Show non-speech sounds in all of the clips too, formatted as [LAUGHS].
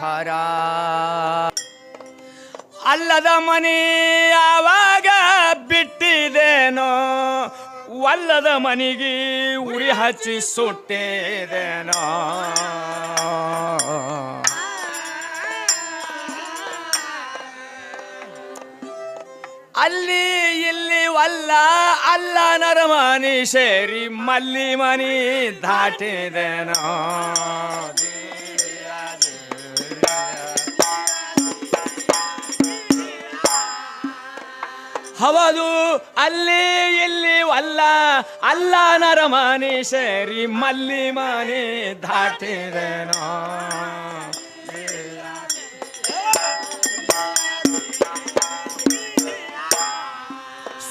ಹರ. ಅಲ್ಲದ ಮನಿ ಯಾವಾಗ ಬಿಟ್ಟಿದೇನೋ ಅಲ್ಲದ ಮನಿಗಿ ಉರಿ ಹಚ್ಚಿ ಸುಟ್ಟಿದೇನೋ. ಅಲ್ಲಿ ಇಲ್ಲಿ ವಲ್ಲ, ಅಲ್ಲ ನರಮನಿ ಸೇರಿ ಮಲ್ಲಿ ಮನಿ ದಾಟಿದೇನೋ. ಹೌದು, ಅಲ್ಲಿ ಇಲ್ಲಿ ಅಲ್ಲ ಅಲ್ಲ ನರಮನಿ ಸೇರಿ ಮಲ್ಲಿ ಮನಿ ದಾಟಿದೇನೋ.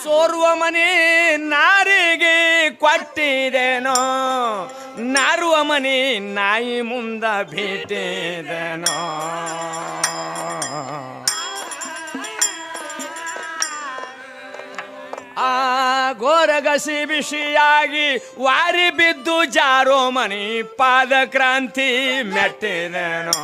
ಸೋರುವ ಮನೆ ನಾರಿಗೆ ಕೊಟ್ಟಿದೆನೋ, ನಾರುವ ಮನೆ ನಾಯಿ ಮುಂದ ಬಿಟ್ಟಿದೇನೋ. ಆ ಗೋರಗಸಿ ಬಿಸಿಯಾಗಿ ವಾರಿ ಬಿದ್ದು ಜಾರೋ ಮನಿ ಪಾದ ಕ್ರಾಂತಿ ಮೆಟ್ಟಿದೇನೋ.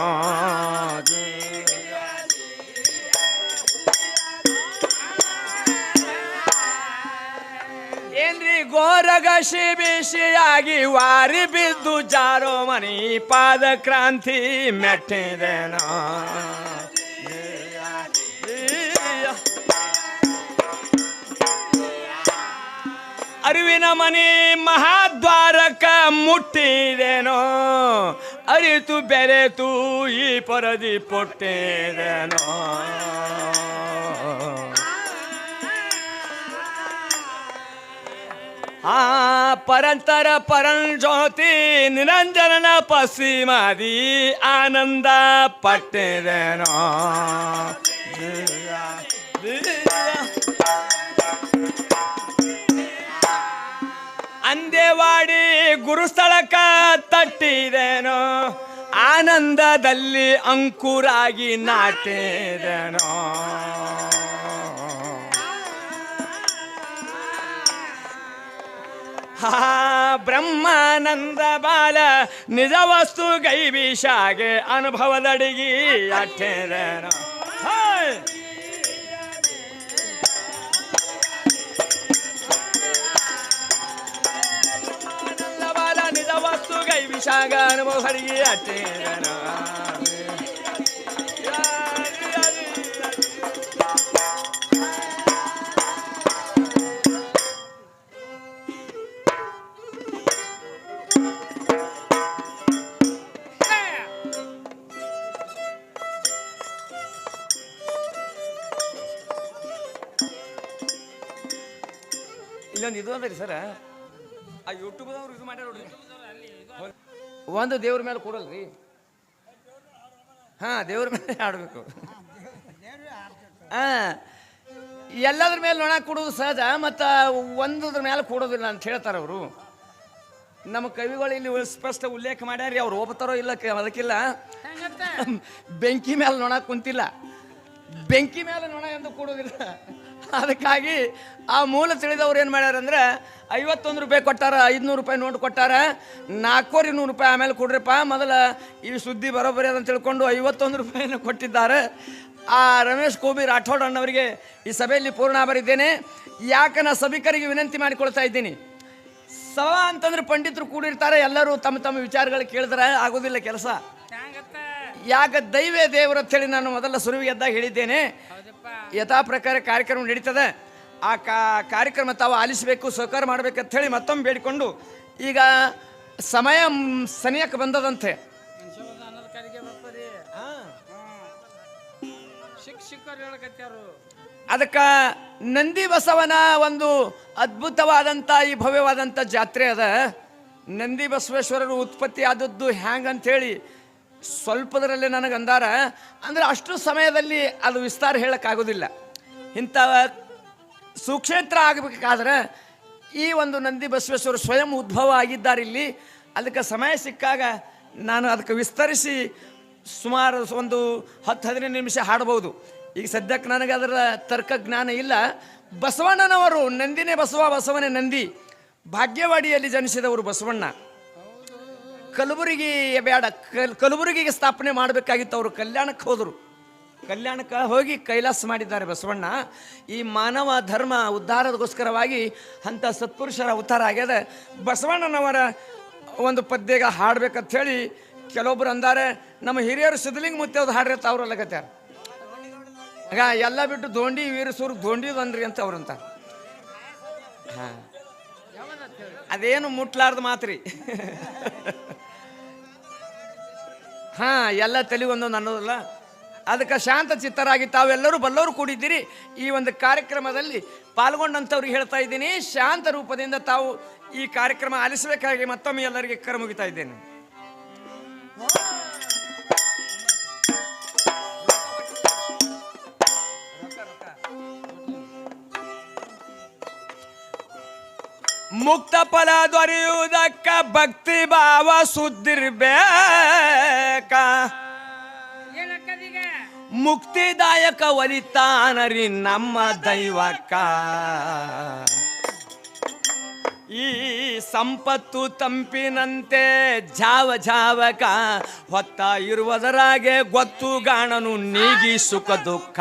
ಏನ್ರಿ ಗೋರಗಸಿ ಬಿಸಿಯಾಗಿ ವಾರಿ ಬಿದ್ದು ಜಾರೋ ಮನಿ ಪಾದ ಕ್ರಾಂತಿ ಮೆಟ್ಟಿದೇನೋ. ಅರಿವಿನ ಮನೆ ಮಹಾದ್ವಾರಕ ಮುಟ್ಟಿದೆನೋ, ಅರಿತು ಬೆರೆತು ಈ ಪರದಿ ಪೊಟ್ಟಿದೆನೋ. ಆ ಪರಂತರ ಪರಂಜ್ಯೋತಿ ನಿರಂಜನನ ಪಶ್ಚಿಮಾದಿ ಆನಂದ ಪಟ್ಟಿದೇನೋ. ಅಂದೇವಾಡಿ ಗುರುಸ್ಥಳಕ ತಟ್ಟಿದೇನೋ ಆನಂದದಲ್ಲಿ ಅಂಕುರಾಗಿ ನಾಟಿದೇನೋ. ಬ್ರಹ್ಮಾನಂದ ಬಾಲ ನಿಜ ವಸ್ತು ಗೈಬೀಶಾಗೆ ಅನುಭವದಡಿಗಿ ಅಟ್ಟೇದೇನ. ವಸ್ತು ಗೈಬೀಶಾಗ ಅನುಭವದಡಿಗಿ ಅಟ್ಟೇದೇನ ಇಲ್ಲೊಂದು ಇದು ಅಂದ್ರಿ ಸರ. ಒಂದು ದೇವ್ರ ಮೇಲೆ ಕೊಡಲ್ರಿ. ಹಾ ದೇವ್ರ ಮೇಲೆ ಆಡಬೇಕು. ಹಾ ಎಲ್ಲದ್ರ ಮೇಲೆ ನೊಣ ಕೊಡೋದು ಸಹಜ ಮತ್ತು ಒಂದದ್ರ ಮೇಲೆ ಕೊಡೋದಿಲ್ಲ ಅಂತ ಹೇಳ್ತಾರೆ ಅವರು. ನಮ್ಮ ಕವಿಗಳು ಇಲ್ಲಿ ಸ್ಪಷ್ಟ ಉಲ್ಲೇಖ ಮಾಡ್ಯಾರಿ ಅವ್ರು ಹೋಗ್ತಾರೋ ಇಲ್ಲ ಅದಕ್ಕಿಲ್ಲ. ಬೆಂಕಿ ಮೇಲೆ ನೊಣ ಕುಂತಿಲ್ಲ. ಬೆಂಕಿ ಮೇಲೆ ನೊಣ ಎಂದು ಕೊಡೋದಿಲ್ಲ [LAUGHS] ಅದಕ್ಕಾಗಿ ಆ ಮೂಲ ತಿಳಿದವ್ರು ಏನು ಮಾಡ್ಯಾರ ಅಂದ್ರೆ ಐವತ್ತೊಂದು ರೂಪಾಯಿ ಕೊಟ್ಟಾರ ಐದುನೂರು ರೂಪಾಯಿ ನೋಟ್ ಕೊಟ್ಟಾರ ನಾಲ್ಕೂವರೆ ನೂರು ರೂಪಾಯಿ ಆಮೇಲೆ ಕೊಡ್ರಿಪ್ಪ. ಮೊದಲ ಈ ಸುದ್ದಿ ಬರೋಬ್ಬರಿ ಅದನ್ನು ತಿಳ್ಕೊಂಡು ಐವತ್ತೊಂದು ರೂಪಾಯಿನ ಕೊಟ್ಟಿದ್ದಾರೆ. ಆ ರಮೇಶ್ ಕೋಬಿ ರಾಠೋಡ್ ಅಣ್ಣವರಿಗೆ ಈ ಸಭೆಯಲ್ಲಿ ಪೂರ್ಣ ಬರಿದ್ದೇನೆ ಯಾಕೆ ನಾ ಸಭಿಕರಿಗೆ ವಿನಂತಿ ಮಾಡಿಕೊಳ್ತಾ ಇದ್ದೀನಿ. ಸಭಾ ಅಂತಂದ್ರೆ ಪಂಡಿತರು ಕೂಡಿರ್ತಾರೆ ಎಲ್ಲರೂ ತಮ್ಮ ತಮ್ಮ ವಿಚಾರಗಳು ಕೇಳಿದ್ರೆ ಆಗೋದಿಲ್ಲ ಕೆಲಸ. ಯಾಕೆ ದೈವೇ ದೇವರು ಅಂತೇಳಿ ನಾನು ಮೊದಲ ಸುರುವಿಗೆ ಎದ್ದಾಗ ಹೇಳಿದ್ದೇನೆ. ಯಥಾ ಪ್ರಕಾರ ಕಾರ್ಯಕ್ರಮ ನಡೀತದೆ. ಆ ಕಾರ್ಯಕ್ರಮ ತಾವು ಆಲಿಸಬೇಕು, ಸಹಕಾರ ಮಾಡ್ಬೇಕಂತ ಹೇಳಿ ಮತ್ತೊಮ್ಮೆ ಬೇಡಿಕೊಂಡು ಈಗ ಸಮಯ ಸನಿಯಕ್ಕೆ ಬಂದದಂತೆ. ಅದಕ್ಕೆ ನಂದಿ ಬಸವನ ಒಂದು ಅದ್ಭುತವಾದಂಥ, ಈ ಭವ್ಯವಾದಂಥ ಜಾತ್ರೆ ಅದ. ನಂದಿ ಬಸವೇಶ್ವರರು ಉತ್ಪತ್ತಿ ಆದದ್ದು ಹ್ಯಾಂಗಂಥೇಳಿ ಸ್ವಲ್ಪದರಲ್ಲೇ ನನಗೆ ಅಂದಾರ ಅಂದ್ರೆ ಅಷ್ಟು ಸಮಯದಲ್ಲಿ ಅದು ವಿಸ್ತಾರ ಹೇಳೋಕ್ಕಾಗೋದಿಲ್ಲ. ಇಂಥ ಸುಕ್ಷೇತ್ರ ಆಗಬೇಕಾದ್ರೆ ಈ ಒಂದು ನಂದಿ ಬಸವೇಶ್ವರ ಸ್ವಯಂ ಉದ್ಭವ ಆಗಿದ್ದಾರೆ ಇಲ್ಲಿ. ಅದಕ್ಕೆ ಸಮಯ ಸಿಕ್ಕಾಗ ನಾನು ಅದಕ್ಕೆ ವಿಸ್ತರಿಸಿ ಸುಮಾರು ಒಂದು ಹತ್ತು ಹದಿನೈದು ನಿಮಿಷ ಹಾಡಬಹುದು ಈಗ ಸದ್ಯಕ್ಕೆ ನನಗೆ ಅದರ ತರ್ಕ ಜ್ಞಾನ ಇಲ್ಲ. ಬಸವಣ್ಣನವರು ನಂದಿನೇ ಬಸವ ಬಸವನೇ ನಂದಿ. ಭಾಗ್ಯವಾಡಿಯಲ್ಲಿ ಜನಿಸಿದವರು ಬಸವಣ್ಣ. ಕಲಬುರಗಿ ಬೇಡ. ಕಲ್ ಕಲಬುರಗಿಗೆ ಸ್ಥಾಪನೆ ಮಾಡಬೇಕಾಗಿತ್ತು ಅವರು. ಕಲ್ಯಾಣಕ್ಕೆ ಹೋದರು. ಕಲ್ಯಾಣಕ್ಕೆ ಹೋಗಿ ಕೈಲಾಸ ಮಾಡಿದ್ದಾರೆ ಬಸವಣ್ಣ. ಈ ಮಾನವ ಧರ್ಮ ಉದ್ಧಾರದಗೋಸ್ಕರವಾಗಿ ಅಂಥ ಸತ್ಪುರುಷರ ಅವತಾರ ಆಗ್ಯದ. ಬಸವಣ್ಣನವರ ಒಂದು ಪದ್ಯಗ ಹಾಡ್ಬೇಕಂತ ಹೇಳಿ ಕೆಲವೊಬ್ರು ಅಂದಾರೆ, ನಮ್ಮ ಹಿರಿಯರು ಸಿದ್ಧಲಿಂಗ ಮುತ್ತವ್ದು ಹಾಡ್ರಿ ಅಂತ ಅವ್ರು ಅಲ್ಲಗತ್ಯಾರ. ಆಗ ಎಲ್ಲ ಬಿಟ್ಟು ದೋಂಡಿ, ವೀರಸೂರು ದೋಂಡಿದನ್ರಿ ಅಂತ ಅವ್ರು ಅಂತಾರೆ. ಹಾಂ. ಅದೇನು ಮುಟ್ಲಾರ್ದ ಮಾತ್ರಿ. ಹಾ, ಎಲ್ಲ ತಲೆ ಒಂದೊಂದು ಅನ್ನೋದಲ್ಲ ಅದಕ್ಕೆ ಶಾಂತ ಚಿತ್ತರಾಗಿ ತಾವೆಲ್ಲರೂ ಬಲ್ಲವರು ಕೂಡಿದ್ದೀರಿ. ಈ ಒಂದು ಕಾರ್ಯಕ್ರಮದಲ್ಲಿ ಪಾಲ್ಗೊಂಡಂಥವ್ರು ಹೇಳ್ತಾ ಇದ್ದೀನಿ. ಶಾಂತ ರೂಪದಿಂದ ತಾವು ಈ ಕಾರ್ಯಕ್ರಮ ಆಲಿಸಬೇಕಾಗಿ ಮತ್ತೊಮ್ಮೆ ಎಲ್ಲರಿಗೆ ಕರೆ ಮುಗಿತಾ ಇದ್ದೇನೆ. ಮುಕ್ತ ಫಲ ದೊರೆಯುವುದಕ್ಕ ಭಕ್ತಿ ಭಾವ ಸುದ್ದಿರ್ಬೇಕ. ಮುಕ್ತಿದಾಯಕ ಒಲಿತಾನರಿ ನಮ್ಮ ದೈವಕ್ಕ. ಈ ಸಂಪತ್ತು ತಂಪಿನಂತೆ ಜಾವ ಜಾವಕ ಹೊತ್ತ ಇರುವುದರಾಗೆ ಗೊತ್ತು ಗಾಣನು ನೀಗಿ ಸುಖ ದುಃಖ.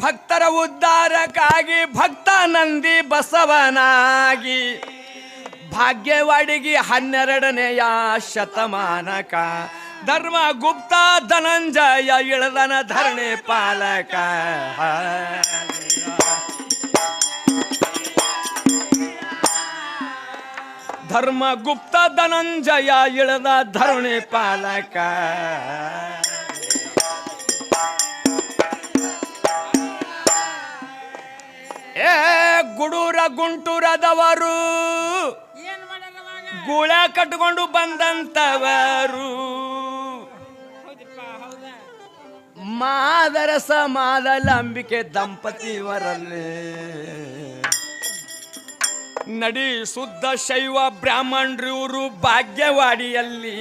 ಭಕ್ತರ ಉದ್ಧಾರಕ್ಕಾಗಿ ಭಕ್ತ ನಂದಿ ಬಸವನಾಗಿ. ಭಾಗ್ಯವಾಡಿಗೆ ಹನ್ನೆರಡನೆಯ ಶತಮಾನಕ. ಧರ್ಮ ಗುಪ್ತ ಧನಂಜಯ ಇಳದನ ಧರಣಿ ಪಾಲಕ. ಧರ್ಮ ಗುಪ್ತ ಧನಂಜಯ ಇಳದ ಧರಣಿ ಪಾಲಕ. ಗುಡೂರ ಗುಂಟೂರದವರು. ಗುಳ ಕಟ್ಕೊಂಡು ಬಂದಂತವರು. ಮಾದರ ಸಮಾದ ಲಂಬಿಕೆ ಮಾದಲಂಬಿಕೆ ದಂಪತಿವರಲ್ಲಿ ನಡಿ ಶುದ್ಧ ಶೈವ ಬ್ರಾಹ್ಮಣರಿವರು ಭಾಗ್ಯವಾಡಿಯಲ್ಲಿ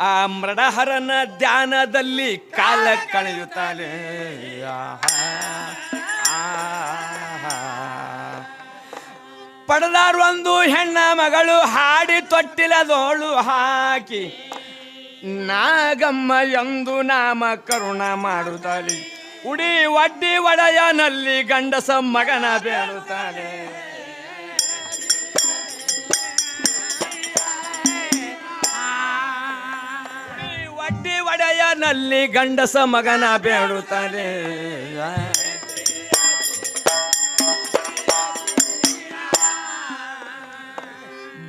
ಆ ಮೃಡಹರನ ಧ್ಯಾನದಲ್ಲಿ ಕಾಲ ಕಳೆಯುತ್ತಾನೆ ಪಡೆದಾರು ಒಂದು ಹೆಣ್ಣ ಮಗಳು ಹಾಡಿ ತೊಟ್ಟಿಲದೋಳು ಹಾಕಿ, ನಾಗಮ್ಮ ಎಂದು ನಾಮ ಕರುಣ ಮಾಡುತ್ತಾಳೆ ಉಡಿ ಒಡ್ಡಿ ಒಡೆಯನಲ್ಲಿ ಗಂಡಸ ಮಗನ ಬೇಡುತ್ತಾಳೆ ವಡ್ಡಿ ಒಡೆಯನಲ್ಲಿ ಗಂಡಸ ಮಗನ ಬೇಡುತ್ತಾನೆ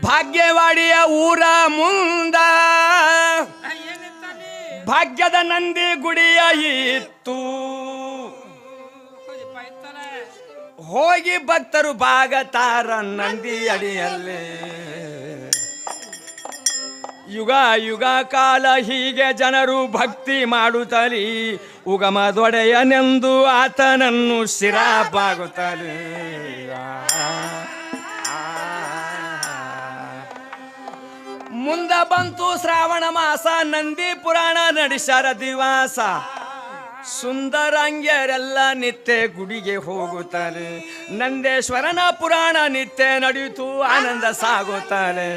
ಭಾಗ್ಯವಾಡಿಯ ಊರ ಮುಂದ. ಭಾಗ್ಯದ ನಂದಿ ಗುಡಿಯ ಇತ್ತು. ಹೋಗಿ ಭಕ್ತರು ಭಾಗತಾರ ನಂದಿ ಅಡಿಯಲ್ಲಿ. ಯುಗ ಯುಗ ಕಾಲ ಹೀಗೆ ಜನರು ಭಕ್ತಿ ಮಾಡುತ್ತಲಿ. ಉಗಮದೊಡೆಯನೆಂದು ಆತನನ್ನು ಶಿರಾಪಾಗುತ್ತಲೇ ಮುಂದ ಬಂತು ಶ್ರಾವಣ ಮಾಸ, ನಂದಿ ಪುರಾಣ ನಡೆಸರ ದಿವಾಸ. ಸುಂದರಂಗ್ಯರೆಲ್ಲ ನಿತ್ಯ ಗುಡಿಗೆ ಹೋಗುತ್ತಾರೆ. ನಂದೇಶ್ವರನ ಪುರಾಣ ನಿತ್ಯ ನಡೆಯಿತು ಆನಂದ ಸಾಗುತ್ತಾರೆ.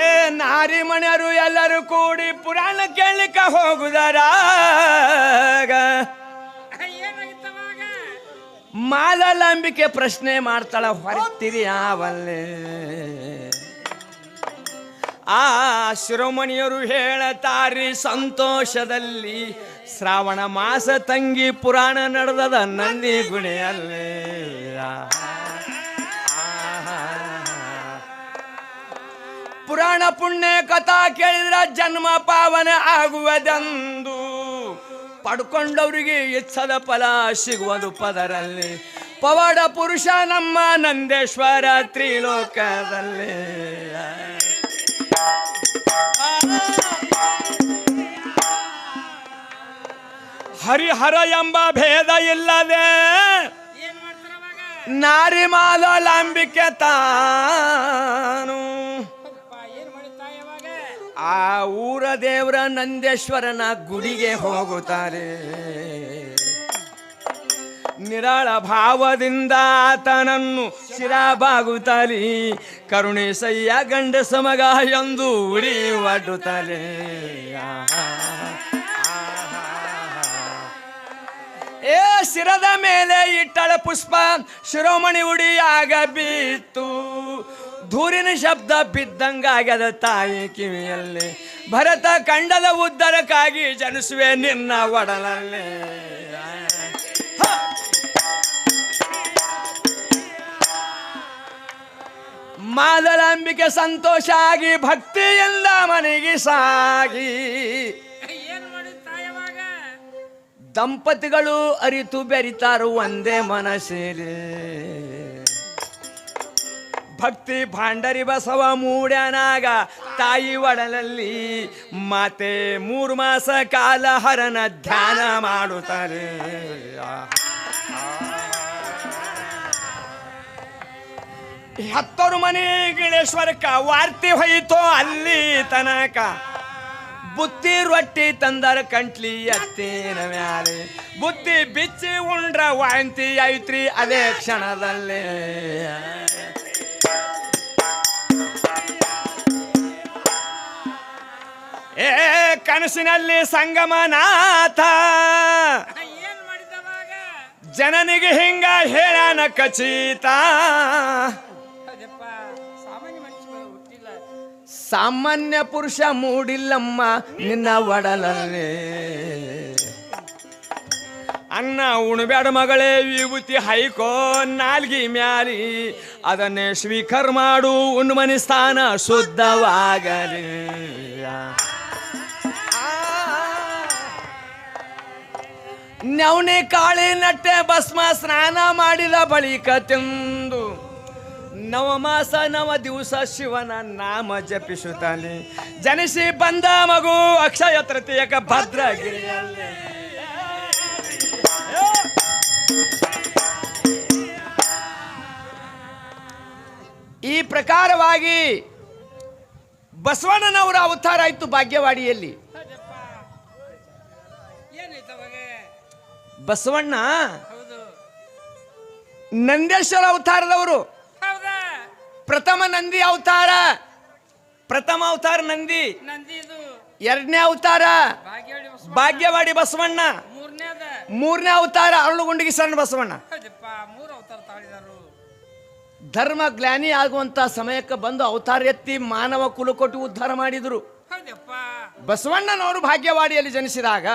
ಏ ನಾರಿ ಮನೆಯರು ಎಲ್ಲರೂ ಕೂಡಿ ಪುರಾಣ ಕೇಳಲಿಕ್ಕೆ ಹೋಗುದರಾಗ. ಮಾಲಲಂಬಿಕೆ ಪ್ರಶ್ನೆ ಮಾಡ್ತಾಳ ಹೊರತೀರಿ ಯಾವಲ್ಲೇ? ಆ ಶಿರೋಮಣಿಯರು ಹೇಳತಾರಿ, ಸಂತೋಷದಲ್ಲಿ ಶ್ರಾವಣ ಮಾಸ ತಂಗಿ ಪುರಾಣ ನಡೆದದ ನಂದಿ ಗುಣೆಯಲ್ಲೇ ಪುರಾಣ ಪುಣ್ಯ ಕಥಾ ಕೇಳಿದ್ರ ಜನ್ಮ ಪಾವನ ಆಗುವುದೆಂದು. ಪಡ್ಕೊಂಡವರಿಗೆ ಇಚ್ಛದ ಫಲ ಸಿಗುವುದು ಪದರಲ್ಲಿ. ಪವಾಡ ಪುರುಷ ನಮ್ಮ ನಂದೇಶ್ವರ ತ್ರಿಲೋಕದಲ್ಲಿ. ಹರಿಹರ ಎಂಬ ಭೇದ ಇಲ್ಲದೆ ನಾರಿ ಮಾದಲಾಂಬಿಕೆ ತಾನು. ಆ ಊರ ದೇವರ ನಂದೇಶ್ವರನ ಗುಡಿಗೆ ಹೋಗುತ್ತಾರೆ. ನಿರಾಳ ಭಾವದಿಂದ ಆತನನ್ನು ಶಿರಾಬಾಗುತ್ತಾರೆ ಕರುಣೇಶಯ್ಯ ಗಂಡ ಸಮಗ ಎಂದು ಉಡಿ ಒಡ್ಡುತ್ತಾರೆ ಏ ಶಿರದ ಮೇಲೆ ಇಟ್ಟಳ ಪುಷ್ಪ ಶಿರೋಮಣಿ ಉಡಿಯಾಗ ಬಿತ್ತು. ಧೂರಿನ ಶಬ್ದ ಬಿದ್ದಂಗಾಗದ ತಾಯಿ ಕಿವಿಯಲ್ಲಿ. ಭರತ ಕಂಡದ ಉದ್ದರಕ್ಕಾಗಿ ಜನಿಸುವೆ ನಿನ್ನ ಒಡಲಲ್ಲಿ. ಮಾದಲಾಂಬಿಕೆ ಸಂತೋಷ ಆಗಿ ಭಕ್ತಿಯಿಂದ ಮನೆಗೆ ಸಾಗಿ. ದಂಪತಿಗಳು ಅರಿತು ಬೆರಿತಾರು ಒಂದೇ ಮನಸ್ಸೇರಿ ಭಕ್ತಿ ಭಾಂಡರಿ ಬಸವ ಮೂಡ್ಯನಾಗ ತಾಯಿ ಒಡಲಲ್ಲಿ ಮಾತೆ ಮೂರು ಮಾಸ ಕಾಲ ಹರನ ಧ್ಯಾನ ಮಾಡುತ್ತಾರೆ. ಹತ್ತರು ಮನೆ ಗಿಳೇಶ್ವರಕ್ಕ ವಾರ್ತಿ ಹೋಯಿತೋ ಅಲ್ಲಿ ತನಕ. ಬುತ್ತಿ ರೊಟ್ಟಿ ತಂದರ ಕಂಟ್ಲಿ ಎತ್ತಿನ ಮ್ಯಾಲೆ. ಬುತ್ತಿ ಬಿಚ್ಚಿ ಉಂಡ್ರ ವಾಂತಿ ಐತ್ರಿ ಅದೇ ಕ್ಷಣದಲ್ಲಿ. ಏ ಕನಸಿನಲ್ಲಿ ಸಂಗಮನಾಥ. ಏನ್ ಮಾಡಿದವಾಗ? ಜನನಿಗೆ ಹಿಂಗ ಹೇಳಾನ ಖಚಿತ. ಸಾಮಾನ್ಯ ಪುರುಷ ಮೂಡಿಲ್ಲಮ್ಮ ನಿನ್ನ ಒಡಲಲ್ಲಿ. ಅನ್ನ ಉಣಬೇಡ ಮಗಳೇ ವಿಭೂತಿ ಹೈಕೋ ನಾಲ್ಗಿ ಮ್ಯಾಲಿ. ಅದನ್ನೇ ಸ್ವೀಕಾರ ಮಾಡು ಉಣ್ಮನಿ ಸ್ಥಾನ ಶುದ್ಧವಾಗಲಿ. ನವಣೆ ಕಾಳಿ ನಟ್ಟೆ ಭಸ್ಮ ಸ್ನಾನ ಮಾಡಿದ ಬಳಿಕ ತಿಂದು ನವ ಮಾಸ ನವ ದಿವಸ ಶಿವನ ನಾಮ ಜಪಿಸುತ್ತಾನೆ. ಜನಿಸಿ ಬಂದ ಮಗು ಅಕ್ಷಯ ತೃತೀಯಕ ಭದ್ರಗಿರಿಯಲ್ಲಿ. ಈ ಪ್ರಕಾರವಾಗಿ ಬಸವಣ್ಣನವರ ಅವತಾರ ಆಯ್ತು ಭಾಗ್ಯವಾಡಿಯಲ್ಲಿ. ಬಸವಣ್ಣ ನಂದೇಶ್ವರ ಅವತಾರದವರು. ಪ್ರಥಮ ನಂದಿ ಅವತಾರ. ಪ್ರಥಮ ಅವತಾರ ನಂದಿ. ಎರಡನೇ ಅವತಾರ. ಭಾಗ್ಯವಾಡಿ ಬಸವಣ್ಣ. ಮೂರನೇ ಅವತಾರ ಅರುಳುಗುಂಡಿಗೆ ಸಣ್ಣ ಬಸವಣ್ಣ. ಧರ್ಮ ಗ್ಲಾನಿ ಆಗುವಂತ ಸಮಯಕ್ಕೆ ಬಂದು ಅವತಾರ ಎತ್ತಿ ಮಾನವ ಕುಲಕೊಟ್ಟು ಉದ್ಧಾರ ಮಾಡಿದ್ರು. ಬಸವಣ್ಣನವರು ಭಾಗ್ಯವಾಡಿಯಲ್ಲಿ ಜನಿಸಿದಾಗ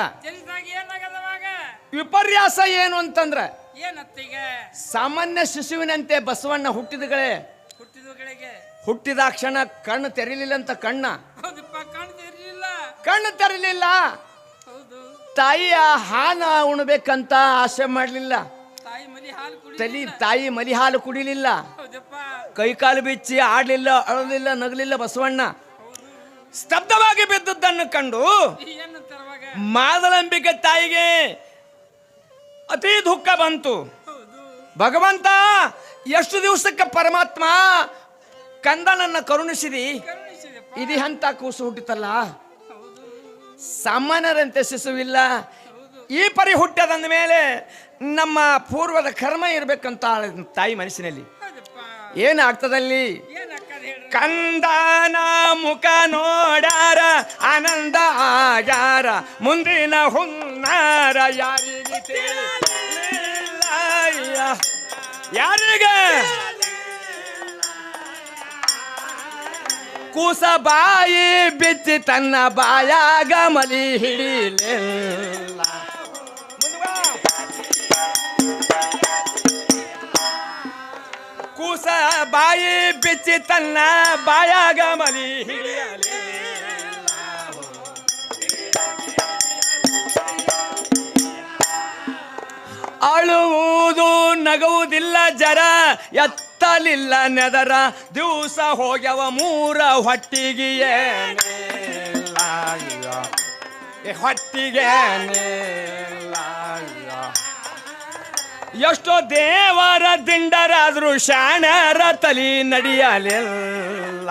ವಿಪರ್ಯಾಸ ಏನು ಅಂತಂದ್ರೆ ಏನತ್ತಿಗೆ? ಸಾಮಾನ್ಯ ಶಿಶುವಿನಂತೆ ಬಸವಣ್ಣ ಹುಟ್ಟಿದಗಳೇ? ಹುಟ್ಟಿದ ಕ್ಷಣ ಕಣ್ಣು ತೆರಿಲಿಲ್ಲ ಅಂತ ಕಣ್ಣ? ಹೌದಪ್ಪ ಕಾಣ್ತಿರ್ಲಿಲ್ಲ ಕಣ್ಣು ತೆರಲಿಲ್ಲ. ಹೌದು. ತಾಯಿಯ ಹಾನ ಉಣ್ಬೇಕಂತ ಆಸೆ ಮಾಡಲಿಲ್ಲ. ತಾಯಿ ಮರಿ ಹಾಲು ತಲಿ ತಾಯಿ ಮಲಿ ಹಾಲು ಕುಡಿಲಿಲ್ಲ. ಹೌದಪ್ಪ. ಕೈಕಾಲು ಬಿಚ್ಚಿ ಆಡ್ಲಿಲ್ಲ ಅಳಲಿಲ್ಲ ನಗಲಿಲ್ಲ ಬಸವಣ್ಣ. ಸ್ತಬ್ಧವಾಗಿ ಬಿದ್ದದ್ದನ್ನು ಕಂಡು ಮಾದಲಂಬಿಕೆ ತಾಯಿಗೆ ಅತಿ ದುಃಖ ಬಂತು. ಭಗವಂತ, ಎಷ್ಟು ದಿವಸಕ್ಕೆ ಪರಮಾತ್ಮ ಕಂದನನ್ನ ಕರುಣಿಸಿದಿ? ಇದು ಹಂತ ಕೂಸು ಹುಟ್ಟಿತಲ್ಲ. ಸಾಮಾನ್ಯರಂತೆ ಶಿಶುವಿಲ್ಲ. ಈ ಪರಿ ಹುಟ್ಟದಂದ ಮೇಲೆ ನಮ್ಮ ಪೂರ್ವದ ಕರ್ಮ ಇರಬೇಕಂತ ತಾಯಿ ಮನಸ್ಸಿನಲ್ಲಿ. ಏನಾಗ್ತದಲ್ಲಿ? ಕಂದನ ಮುಖ ನೋಡಾರ ಆನಂದ ಆಗಾರ, ಮುಂದಿನ ಹುನ್ನಾರ ಯಾರಿಗೆ. ಯಾರಿಗೆ? ಕೂಸ ಬಾಯಿ ಬಿಚ್ಚಿ ತನ್ನ ಬಾಯಾಗ ಮಲಿ ಹಿಡಿಲಿಲ್ಲ. ಕೂಸ ಬಾಯಿ ಬಿಚ್ಚಿ ತನ್ನ ಬಾಯಾಗ ಮಲಿ ಹಿಡಿಯಲಿ. ಅಳುವುದು ನಗುವುದಿಲ್ಲ ಜರ, ಎತ್ತಲಿಲ್ಲ ನೆದರ. ದಿವಸ ಹೋಗ್ಯವ ಮೂರ ಹೊಟ್ಟಿಗೆ ಹೊಟ್ಟಿಗೆ. ಎಷ್ಟೋ ದೇವರ ದಿಂಡರಾದ್ರೂ ಶಾಣರ ತಲಿ ನಡೆಯಲಿಲ್ಲ.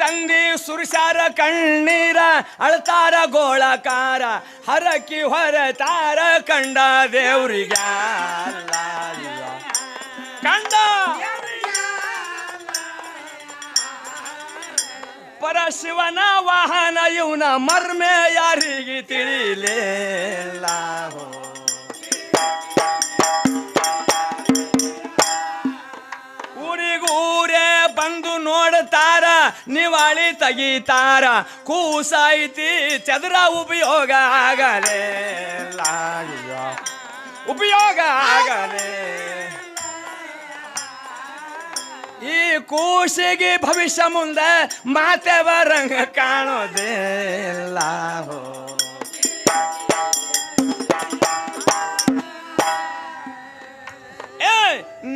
ತಂದಿ ಸುರಿಸಾರ ಕಣ್ಣೀರ, ಅಳ್ತಾರ ಗೋಳಕಾರ, ಹರಕಿ ಹೊರತಾರ ಕಂಡ ದೇವ್ರಿಗ ಕಂಡ ಪರಶಿವನ ವಾಹನ ಇವನ ಮರ್ಮೆ ಯಾರಿಗೆ ತಿಳಿಲೇಲ್ಲ. ಊರಿಗೂರೇ ಬಂದು ನೋಡ್ತಾರ ನಿವಾಳಿ ತೆಗಿತಾರ. ಕೂಸಾಯಿತಿ, ಚದುರ ಉಪಯೋಗ ಆಗಲೇ ಉಪಯೋಗ ಆಗಲೇ ಈ ಕೂಸಿಗೆ ಭವಿಷ್ಯ ಮುಂದೆ ಮಾತೆ ಬರಂಗ ಕಾಣೋದಿಲ್ಲ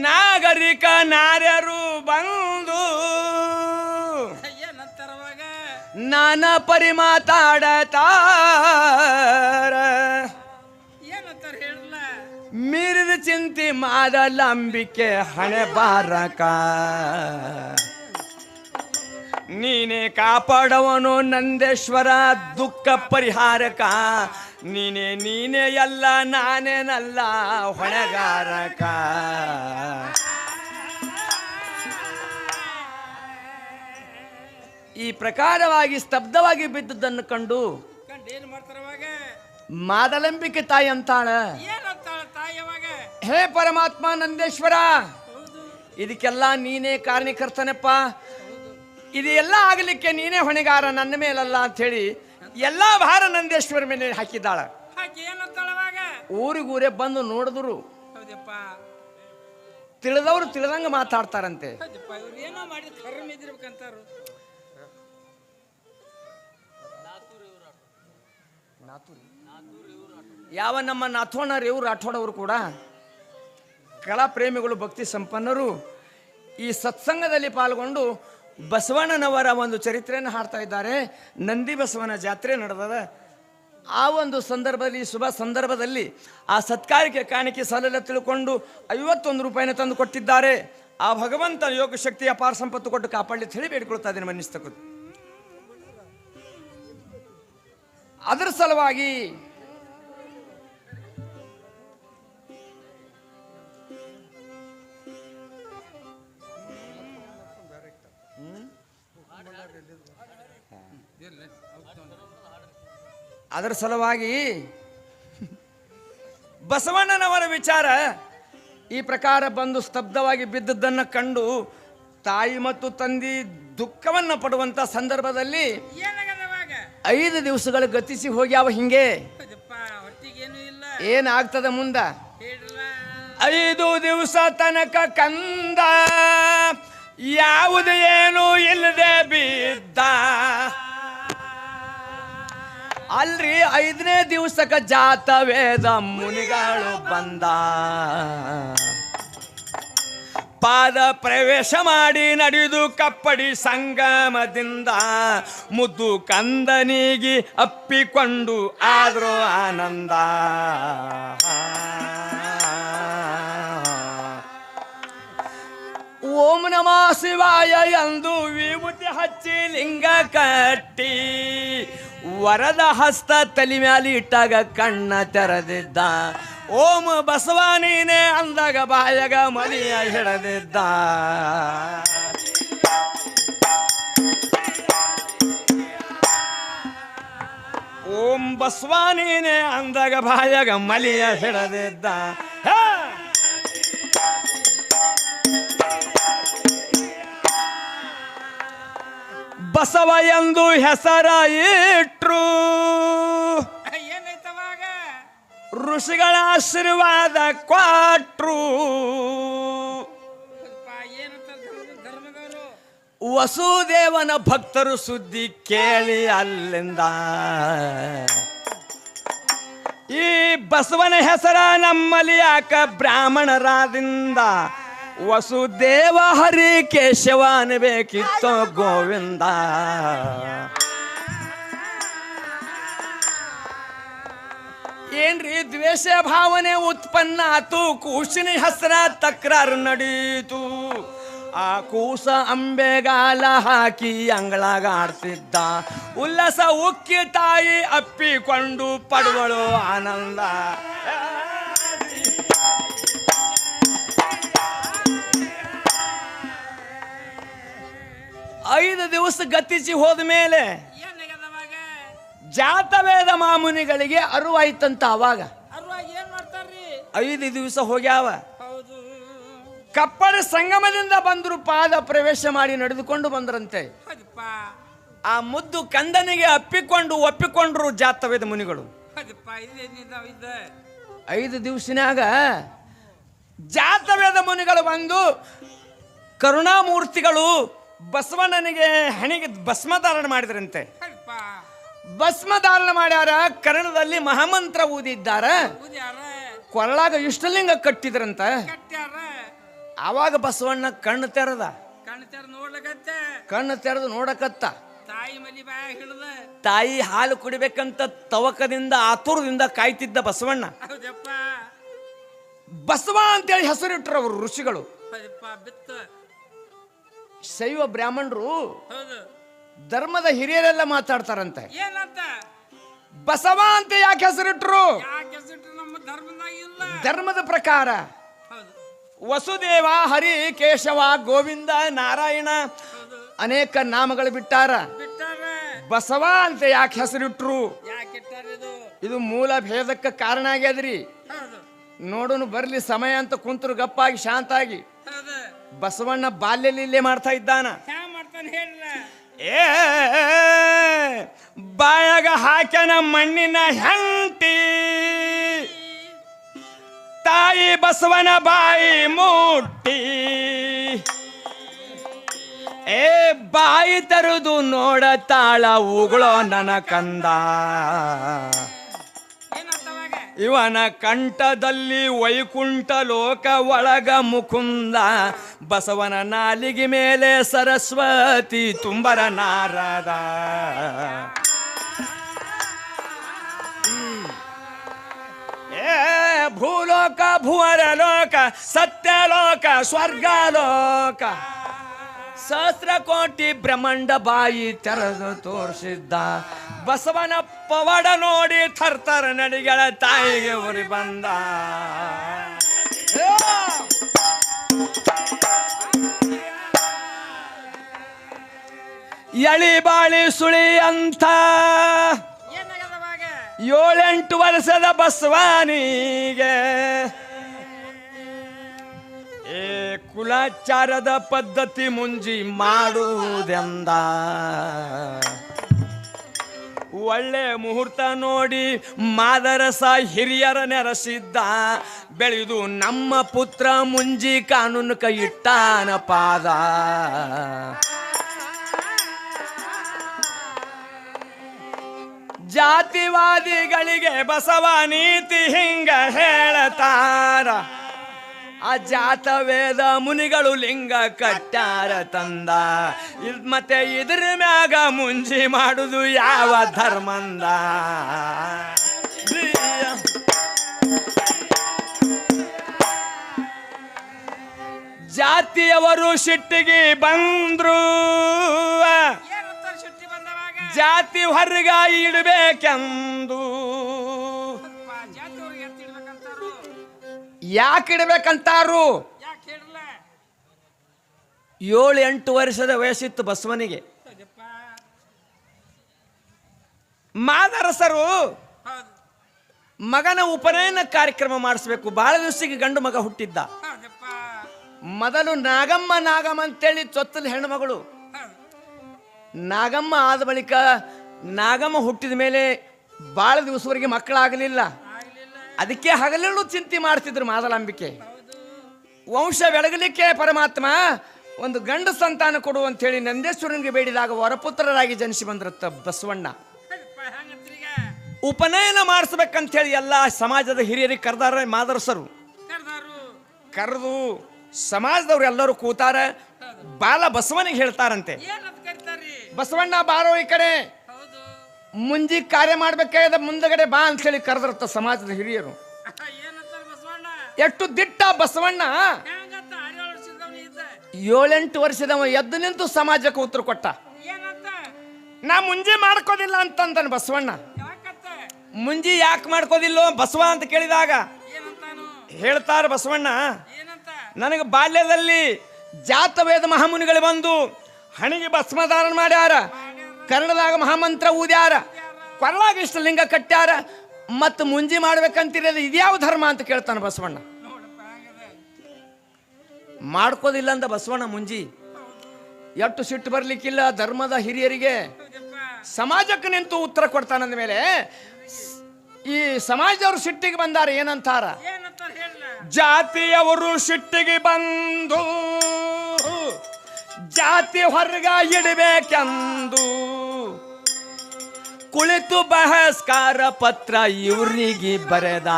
ನಾಗರಿಕ ನಾರ್ಯರು ಬಂದು ನಾನ ಪರಿ ಮಾತಾಡತಾರ ಏನಂತಾರ ಹೇಳಲ್ಲ? ಮೀರಿದ ಚಿಂತೆ ಮಾಡಲಂಬಿಕೆ ಹಣೆ ಬಾರಕ ನೀನೇ ಕಾಪಾಡವನು ನಂದೇಶ್ವರ ದುಃಖ ಪರಿಹಾರಕ. ನೀನೇ ನೀನೇ ಎಲ್ಲ ನಾನೇನಲ್ಲ ಹೊಣೆಗಾರಕ. ಈ ಪ್ರಕಾರವಾಗಿ ಸ್ತಬ್ಧವಾಗಿ ಬಿದ್ದದ್ದನ್ನು ಕಂಡು ಕಂಡು ಏನ್ ಮಾಡ್ತಾರ ಮಾದಲಂಬಿಕೆ ತಾಯಿ ಅಂತಾಳ. ಹೇ ಪರಮಾತ್ಮ ನಂದೇಶ್ವರ ಇದಕ್ಕೆಲ್ಲ ನೀನೇ ಕಾರಣೀಕರ್ತನಪ್ಪ ಇದೆಲ್ಲ ಆಗಲಿಕ್ಕೆ ನೀನೇ ಹೊಣೆಗಾರ ನನ್ನ ಮೇಲಲ್ಲ ಅಂತ ಹೇಳಿ ಎಲ್ಲ ಭಾರ ನಂದೇಶ್ವರ ಮೇಲೆ ಹಾಕಿದ್ದಾಳ. ಊರಿಗೂರೇ ಬಂದು ನೋಡಿದ್ರು. ತಿಳಿದವರು ತಿಳಿದಂಗ ಮಾತಾಡ್ತಾರಂತೆ. ಯಾವ ನಮ್ಮ ನಾಥೋಣ ಇವರು ರಾಠೋಡವರು ಕೂಡ ಕಲಾ ಪ್ರೇಮಿಗಳು ಭಕ್ತಿ ಸಂಪನ್ನರು ಈ ಸತ್ಸಂಗದಲ್ಲಿ ಪಾಲ್ಗೊಂಡು ಬಸವಣ್ಣನವರ ಒಂದು ಚರಿತ್ರೆಯನ್ನು ಹಾಡ್ತಾ ಇದ್ದಾರೆ. ನಂದಿ ಬಸವನ ಜಾತ್ರೆ ನಡೆದದ. ಆ ಒಂದು ಸಂದರ್ಭದಲ್ಲಿ ಶುಭ ಸಂದರ್ಭದಲ್ಲಿ ಆ ಸತ್ಕಾರಕ್ಕೆ ಕಾಣಿಕೆ ಸಲೆಲ್ಲ ತಿಳ್ಕೊಂಡು ಐವತ್ತೊಂದು ರೂಪಾಯಿನ ತಂದು ಕೊಟ್ಟಿದ್ದಾರೆ. ಆ ಭಗವಂತ ಯೋಗ ಶಕ್ತಿ ಅಪಾರ ಸಂಪತ್ತು ಕೊಟ್ಟು ಕಾಪಾಡಲಿ ಹೇಳಿ ಬೇಡಿಕೊಳ್ತಾ ಇದ್ದೀನಿ ಮನ್ನಿಸ್ತಕ್ಕದ್ದು. ಅದರ ಸಲುವಾಗಿ ಅದರ ಸಲುವಾಗಿ ಬಸವಣ್ಣನವರ ವಿಚಾರ ಈ ಪ್ರಕಾರ ಬಂದು ಸ್ತಬ್ಧವಾಗಿ ಬಿದ್ದದ್ದನ್ನು ಕಂಡು ತಾಯಿ ಮತ್ತು ತಂದಿ ದುಃಖವನ್ನು ಪಡುವಂಥ ಸಂದರ್ಭದಲ್ಲಿ ಐದು ದಿವಸಗಳು ಗತಿಸಿ ಹೋಗ್ಯಾವ ಹಿಂಗೆ? ಏನಾಗ್ತದ ಮುಂದ? ಐದು ದಿವಸ ತನಕ ಕಂದ ಯಾವುದು ಏನು ಇಲ್ಲದೆ ಬಿದ್ದ. ಅಲ್ರಿ ಐದನೇ ದಿವಸಕ್ಕೆ ಜಾತ ವೇದ ಮುನಿಗಳು ಬಂದ. ಪಾದ ಪ್ರವೇಶ ಮಾಡಿ ನಡೆದು ಕಪ್ಪಡಿ ಸಂಗಮದಿಂದ ಮುದ್ದು ಕಂದನಿಗೆ ಅಪ್ಪಿಕೊಂಡು ಆದರೂ ಆನಂದ. ಓಂ ನಮ ಶಿವಾಯ ಎಂದು ವಿಭೂತಿ ಹಚ್ಚಿ ಲಿಂಗ ಕಟ್ಟಿ. ವರದ ಹಸ್ತ ತಲೆ ಮ್ಯಾಲಿ ಇಟ್ಟಾಗ ಕಣ್ಣ ತೆರೆದಿದ್ದ. ಓಂ ಬಸವಾನೇನೆ ನೀನೆ ಅಂದಾಗ ಬಾಯಗ ಮಲಿಯ ಹಿಡದಿದ್ದ. ಓಂ ಬಸವಾನೇನೆ ನೀನೆ ಅಂದಾಗ ಬಾಯಗ ಮಲಿಯ ಹಿಡದಿದ್ದ. ಬಸವ ಎಂದು ಹೆಸರ ಇಟ್ರು ಏನೈತವಾಗ ಋಷಿಗಳ ಆಶೀರ್ವಾದ ಕ್ವಾಟ್ರು ವಸುದೇವನ ಭಕ್ತರು ಸುದ್ದಿ ಕೇಳಿ ಅಲ್ಲಿಂದ. ಈ ಬಸವನ ಹೆಸರ ನಮ್ಮಲ್ಲಿ ಯಾಕ ಬ್ರಾಹ್ಮಣರಾದಿಂದ ವಸುದೇವ ಹರಿ ಕೇಶವ ಅನ್ಬೇಕಿತ್ತು ಗೋವಿಂದ. ಏನ್ರಿ ದ್ವೇಷ ಭಾವನೆ ಉತ್ಪನ್ನ ಆತು ಕೂಸಿನ ಹೆಸರ ತಕ್ರಾರು ನಡೀತು. ಆ ಕೂಸ ಅಂಬೆಗಾಲ ಹಾಕಿ ಅಂಗಳಾಗ ಆಡ್ತಿದ್ದ. ಉಲ್ಲಸ ಉಕ್ಕಿ ತಾಯಿ ಅಪ್ಪಿಕೊಂಡು ಪಡುವಳು ಆನಂದ. ಐದು ದಿವಸ ಗತಿಸಿ ಹೋದ ಮೇಲೆ ಜಾತವೇದ ಮಾಮುನಿಗಳಿಗೆ ಅರುವಾಯ್ತಂತ ಅವಾಗ. ಐದು ದಿವಸ ಹೋಗ್ಯಾವ. ಹೌದು. ಕಪ್ಪಡ ಸಂಗಮದಿಂದ ಬಂದರು ಪಾದ ಪ್ರವೇಶ ಮಾಡಿ ನಡೆದುಕೊಂಡು ಬಂದ್ರಂತೆ. ಆ ಮುದ್ದು ಕಂದನಿಗೆ ಅಪ್ಪಿಕೊಂಡು ಒಪ್ಪಿಕೊಂಡ್ರು ಜಾತವೇದ ಮುನಿಗಳು. ಐದು ದಿವಸನಾಗ ಜಾತವೇದ ಮುನಿಗಳು ಬಂದು ಕರುಣಾಮೂರ್ತಿಗಳು ಬಸವಣ್ಣನಿಗೆ ಹಣಿಗೆ ಭಸ್ಮಧಾರಣ ಮಾಡಿದ್ರಂತೆ. ಭಸ್ಮ ಭಸ್ಮಧಾರಣ ಮಾಡ್ಯಾರ ಕರ್ಣದಲ್ಲಿ ಮಹಾಮಂತ್ರ ಊದಿದ್ದಾರ. ಕೊರಳಾಗ ಇಷ್ಟಲಿಂಗ ಕಟ್ಟಿದ್ರಂತ. ಆವಾಗ ಬಸವಣ್ಣ ಕಣ್ಣು ತೆರೆದ. ಕಣ್ಣು ತೆರೆದು ನೋಡಕತ್ತ. ತಾಯಿ ಹಾಲು ಕುಡಿಬೇಕಂತ ತವಕದಿಂದ ಆತುರದಿಂದ ಕಾಯ್ತಿದ್ದ ಬಸವಣ್ಣ. ಬಸವ ಅಂತೇಳಿ ಹೆಸರಿಟ್ರು ಅವರು ಋಷಿಗಳು. ಶೈವ ಬ್ರಾಹ್ಮಣರು ಧರ್ಮದ ಹಿರಿಯರೆಲ್ಲ ಮಾತಾಡ್ತಾರಂತೆ. ಏನಂತ? ಬಸವ ಅಂತ ಯಾಕೆ ಹೆಸರಿಟ್ರು? ಧರ್ಮದ ಪ್ರಕಾರ. ವಸುದೇವ ಹರಿ ಕೇಶವ ಗೋವಿಂದ ನಾರಾಯಣ ಅನೇಕ ನಾಮಗಳು ಬಿಟ್ಟಾರ. ಬಸವ ಅಂತ ಯಾಕೆ ಹೆಸರಿಟ್ರು? ಇದು? ಮೂಲ ಭೇದಕ್ಕೆ ಕಾರಣ ಆಗ್ಯದ್ರಿ. ನೋಡೋನು ಬರ್ಲಿ ಸಮಯ ಅಂತ ಕುಂತರು ಗಪ್ಪಾಗಿ ಶಾಂತಾಗಿ. ಬಸವಣ್ಣ ಬಾಲ್ಯ ಲೀಲೆ ಮಾಡ್ತಾ ಇದ್ದಾನ. ಏ ಬಾಯಾಗ ಹಾಕ್ಯನ ಮಣ್ಣಿನ ಹೆಂಟಿ ತಾಯಿ ಬಸವನ ಬಾಯಿ ಮುಟ್ಟಿ. ಏ ಬಾಯಿ ತರುದು ನೋಡ ತಾಳ ಉಗುಳೋ ನನ ಕಂದ ಇವನ ಕಂಠದಲ್ಲಿ ವೈಕುಂಠ ಲೋಕ ಒಳಗ ಮುಕುಂದ, ಬಸವನ ನಾಲಿಗೆ ಮೇಲೆ ಸರಸ್ವತಿ ತುಂಬರ ನಾರದ. ಏ, ಭೂಲೋಕ ಭುವರ ಲೋಕ ಸತ್ಯಲೋಕ, ಸ್ವರ್ಗಲೋಕ. ಸಹಸ್ರ ಕೋಟಿ ಬ್ರಹ್ಮಾಂಡ ಬಾಯಿ ತೆರೆದು ತೋರಿಸಿದ್ದ ಬಸವನ ಪವಾಡ ನೋಡಿ ಥರ್ತರ ನಡಿಗಳ ತಾಯಿಗೆ ಉರಿ ಬಂದ. ಎಳಿ ಬಾಳಿ ಸುಳಿ ಅಂತ ಏಳೆಂಟು ವರ್ಷದ ಬಸವಾನಿಗೆ ಏ ಕುಲಾಚಾರದ ಪದ್ಧತಿ ಮುಂಜಿ ಮಾಡುವುದೆಂದ? ಒಳ್ಳೆ ಮುಹೂರ್ತ ನೋಡಿ ಮಾದರಸ ಹಿರಿಯರ ನೆರಸಿದ್ದ. ಬೆಳೆದು ನಮ್ಮ ಪುತ್ರ ಮುಂಜಿ ಕಾನೂನು ಕೈ ಇಟ್ಟಾನ ಪಾದ. ಜಾತಿವಾದಿಗಳಿಗೆ ಬಸವ ನೀತಿ ಹಿಂಗ ಹೇಳತಾರ. ಆ ಜಾತ ವೇದ ಮುನಿಗಳು ಲಿಂಗ ಕಟ್ಟಾರ ತಂದ. ಇದ್ ಮತ್ತೆ ಇದ್ರ ಮ್ಯಾಗ ಮುಂಜಿ ಮಾಡುದು ಯಾವ ಧರ್ಮಂದ? ಜಾತಿಯವರು ಸಿಟ್ಟಿಗೆ ಬಂದ್ರು. ಜಾತಿ ಹೊರಗ ಇಡಬೇಕೆಂದು. ಯಾಕೆ ಇಡಬೇಕಂತಾರು? ಏಳು ಎಂಟು ವರ್ಷದ ವಯಸ್ಸಿತ್ತು ಬಸವನಿಗೆ. ಮಾದರಸರು ಮಗನ ಉಪನಯನ ಕಾರ್ಯಕ್ರಮ ಮಾಡಿಸ್ಬೇಕು. ಬಹಳ ದಿವಸಕ್ಕೆ ಗಂಡು ಮಗ ಹುಟ್ಟಿದ್ದ. ಮೊದಲು ನಾಗಮ್ಮ ನಾಗಮ್ಮ ಅಂತೇಳಿ ಚೊತ್ತಲು ಹೆಣ್ಮಗಳು ಹೌದು. ನಾಗಮ್ಮ ಆದ ಬಳಿಕ ನಾಗಮ್ಮ ಹುಟ್ಟಿದ ಮೇಲೆ ಭಾಳ ದಿವಸವರೆಗೆ ಮಕ್ಕಳಾಗಲಿಲ್ಲ. ಅದಕ್ಕೆ ಹಗಲಲ್ಲೂ ಚಿಂತೆ ಮಾಡ್ತಿದ್ರು ಮಾದಲಾಂಬಿಕೆ. ವಂಶ ಬೆಳಗಲಿಕ್ಕೆ ಪರಮಾತ್ಮ ಒಂದು ಗಂಡು ಸಂತಾನ ಕೊಡು ಅಂತ ಹೇಳಿ ನಂದೇಶ್ವರನಿಗೆ ಬೇಡಿದಾಗ ವರಪುತ್ರರಾಗಿ ಜನಿಸಿ ಬಂದಿರುತ್ತ ಬಸವಣ್ಣ. ಉಪನಯನ ಮಾಡಿಸ್ಬೇಕಂತ ಮಾಡಿಸ್ಬೇಕಂತೇಳಿ ಎಲ್ಲ ಸಮಾಜದ ಹಿರಿಯರಿಗೆ ಕರೆದಾರ ಮಾದರಸರು ಕರ್ದಾರು ಕರೆದು ಸಮಾಜದವ್ರು ಎಲ್ಲರೂ ಕೂತಾರ. ಬಾಲ ಬಸವನಿಗೆ ಹೇಳ್ತಾರಂತೆ. ಬಸವಣ್ಣ ಬಾರೋ ಈ ಕಡೆ. ಮುಂಜಿ ಕಾರ್ಯ ಮಾಡ್ಬೇಕಾದ ಮುಂದಗಡೆ ಬಾ ಅಂತ ಹೇಳಿ ಕರೆದ್ರತ್ತ ಸಮಾಜದ ಹಿರಿಯರು. ಎಷ್ಟು ದಿಟ್ಟ ಬಸವಣ್ಣ. ಏಳೆಂಟು ವರ್ಷದವ ಎದ್ದು ನಿಂತು ಸಮಾಜಕ್ಕೆ ಉತ್ತರ ಕೊಟ್ಟ. ನಾ ಮುಂಜಿ ಮಾಡ್ಕೋದಿಲ್ಲ ಅಂತಂದನು ಬಸವಣ್ಣ. ಮುಂಜಿ ಯಾಕೆ ಮಾಡ್ಕೋದಿಲ್ಲೋ ಬಸವ ಅಂತ ಕೇಳಿದಾಗ ಹೇಳ್ತಾರ ಬಸವಣ್ಣ ನನಗೆ ಬಾಲ್ಯದಲ್ಲಿ ಜಾತವೇದ ಮಹಾಮುನಿಗಳು ಬಂದು ಹಣಿಗೆ ಭಸ್ಮಧಾರಣ ಮಾಡ್ಯಾರ. ಕನ್ನಡದಾಗ ಮಹಾಮಂತ್ರ ಊದ್ಯಾರ? ಕೊರಳಾಗ ಇಷ್ಟು ಲಿಂಗ ಕಟ್ಟ್ಯಾರ? ಮತ್ತು ಮುಂಜಿ ಮಾಡ್ಬೇಕಂತಿರೋದು ಇದ್ಯಾವ ಧರ್ಮ ಅಂತ ಕೇಳ್ತಾನೆ ಬಸವಣ್ಣ. ಮಾಡ್ಕೋದಿಲ್ಲ ಅಂದ ಬಸವಣ್ಣ ಮುಂಜಿ. ಎಷ್ಟು ಸಿಟ್ಟು ಬರ್ಲಿಕ್ಕಿಲ್ಲ ಧರ್ಮದ ಹಿರಿಯರಿಗೆ. ಸಮಾಜಕ್ಕೆ ನಿಂತು ಉತ್ತರ ಕೊಡ್ತಾನಂದ ಮೇಲೆ ಈ ಸಮಾಜದವರು ಸಿಟ್ಟಿಗೆ ಬಂದಾರ ಏನಂತಾರ? ಜಾತಿಯವರು ಸಿಟ್ಟಿಗೆ ಬಂದು ಜಾತಿ ಹೊರಗ ಇಡಬೇಕೆಂದು ಕುಳಿತು ಬಹಸ್ಕಾರ ಪತ್ರ ಇವರಿಗೆ ಬರೆದ.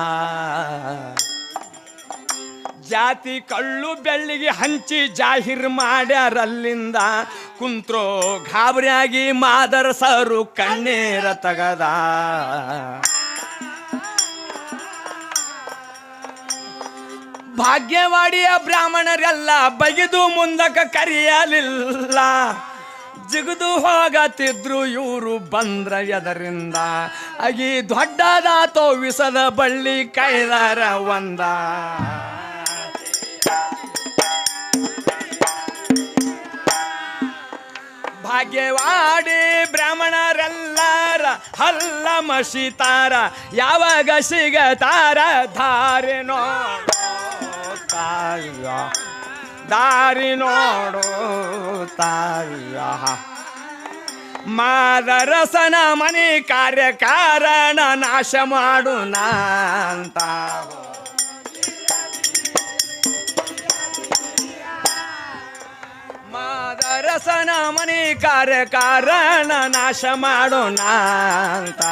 ಜಾತಿ ಕಳ್ಳು ಬೆಳ್ಳಿಗೆ ಹಂಚಿ ಜಾಹಿರ್ ಮಾಡ್ಯಾರಲ್ಲಿಂದ ಕುಂತ್ರೋ ಗಾಬರಿಯಾಗಿ ಮಾದರಸರು ಕಣ್ಣೀರ ತಗದ. ಭಾಗ್ಯವಾಡಿಯ ಬ್ರಾಹ್ಮಣರೆಲ್ಲ ಬಗೆದು ಮುಂದಕ ಕರೆಯಲಿಲ್ಲ. ಜಿಗಿದು ಹೋಗತಿದ್ರು ಇವರು ಬಂದ್ರ ಎದರಿಂದ? ಅಗಿ ದೊಡ್ಡದಾತೋ ವಿಸದ ಬಳ್ಳಿ ಕೈದಾರ ಒಂದ. ಭಾಗ್ಯವಾಡಿ ಬ್ರಾಹ್ಮಣರೆಲ್ಲಾರ ಹಲ್ಲ ಮಶಿತಾರ ಯಾವಾಗ ಸಿಗತಾರ ಧಾರೆ ನೋಡೋ ತಾಯ ದಾರಿ ನೋಡೋ ತಾಯ ಮಾದರಸನ ಮನೆ ಕಾರ್ಯ ಕಾರಣ ನಾಶ ಮಾಡು ನಂತ. ಮಾದರಸನ ಮನೆ ಕಾರ್ಯ ಕಾರಣ ನಾಶ ಮಾಡು ಅಂತ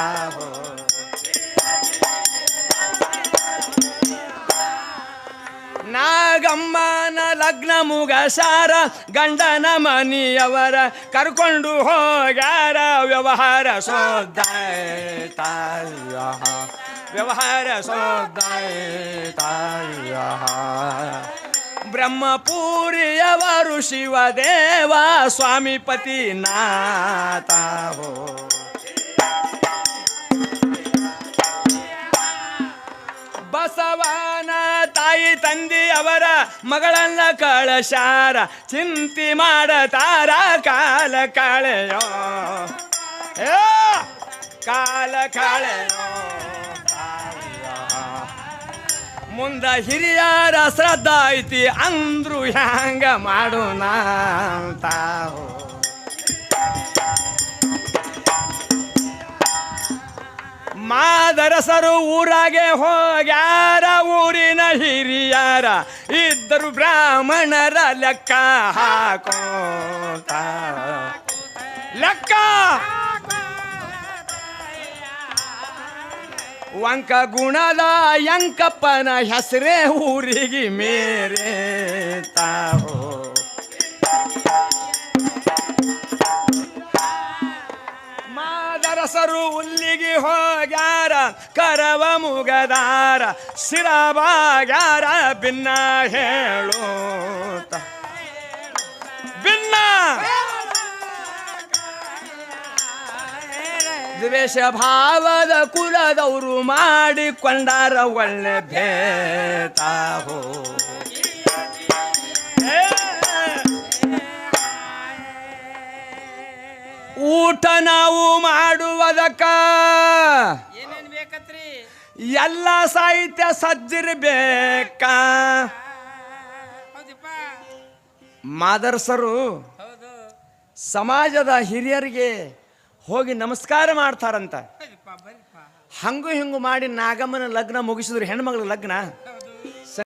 ನಾಗಮ್ಮನ ಲಗ್ನ ಮುಗಸಾರ, ಗಂಡನ ಮನಿಯವರ ಕರ್ಕೊಂಡು ಹೋಗ್ಯಾರ. ವ್ಯವಹಾರ ಸೋದ ವ್ಯವಹಾರ ಸೋದಾಯ ಬ್ರಹ್ಮಪುರಿಯವರು ಶಿವದೇವ ಸ್ವಾಮಿಪತಿ ನಾಥ ಹೋ. ಬಸವನ ತಾಯಿ ತಂದಿ ಅವರ ಮಗಳನ್ನ ಕಳಶಾರ, ಚಿಂತಿ ಮಾಡತಾರ ಕಾಲ ಕಳೆಯೋ. ಕಾಲ ಕಳೆಯೋ ಮುಂದ ಹಿರಿಯರ ಶ್ರದ್ಧಾ ಐತಿ, ಅಂದ್ರು ಹ್ಯಾಂಗ ಮಾಡೋಣ ಅಂತ. ಮಾದರಸರು ಊರಾಗೆ ಹೋಗ್ಯಾರ, ಊರಿನ ಹಿರಿಯರ ಇದ್ದರು ಬ್ರಾಹ್ಮಣರ ಲೆಕ್ಕ ಹಾಕೋತ. ಲೆಕ್ಕ! ವಂಕ ಗುಣದ ಯಂಕಪ್ಪನ ಹೆಸರೇ ಊರಿಗೆ ಮೇರೆ ತಾಹೋ ಮಾದರಸರು ಉಲ್ಲಿಗೆ ಹೋಗ್ಯಾರ, ಕರವ ಮುಗದಾರ ಸಿರಬಾಗ್ಯಾರ ಭಿನ್ನ ಹೇಳು ಭಿನ್ನ! ದ್ವೇಷ ಭಾವದ ಕುಲದವರು ಮಾಡಿಕೊಂಡಾರ ಒಳ್ಳೆ ಭೇತಾಹೋ ಊಟ ನಾವು ಮಾಡುವುದಕ್ಕ. ಎಲ್ಲ ಸಾಹಿತ್ಯ ಸಜ್ಜಿರ್ಬೇಕ ಮಾದರ್ಸರು ಸಮಾಜದ ಹಿರಿಯರಿಗೆ ಹೋಗಿ ನಮಸ್ಕಾರ ಮಾಡ್ತಾರಂತ. ಹಂಗು ಹಿಂಗು ಮಾಡಿ ನಾಗಮ್ಮನ ಲಗ್ನ ಮುಗಿಸಿದ್ರು ಹೆಣ್ಮಗಳ ಲಗ್ನ.